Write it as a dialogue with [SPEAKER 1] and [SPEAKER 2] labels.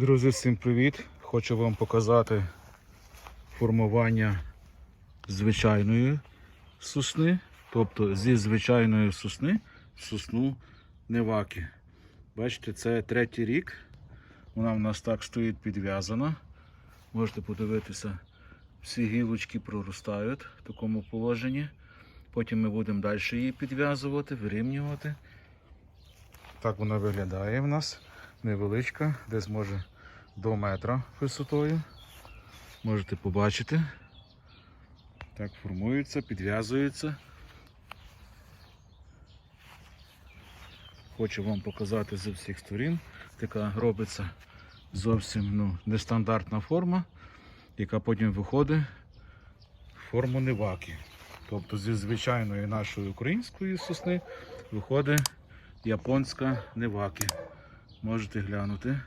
[SPEAKER 1] Друзі, всім привіт! Хочу вам показати формування звичайної сосни, тобто зі звичайної сосни сосну неваки. Бачите, це третій рік. Вона в нас так стоїть підв'язана. Можете подивитися, всі гілочки проростають в такому положенні. Потім ми будемо далі її підв'язувати, вирівнювати. Так вона виглядає в нас. Невеличка, десь може до метра висотою. Можете побачити. Так формується, підв'язується. Хочу вам показати з всіх сторін. Така робиться зовсім ну, нестандартна форма, яка потім виходить в форму неваки. Тобто зі звичайної нашої української сосни виходить японська неваки. Можете глянути.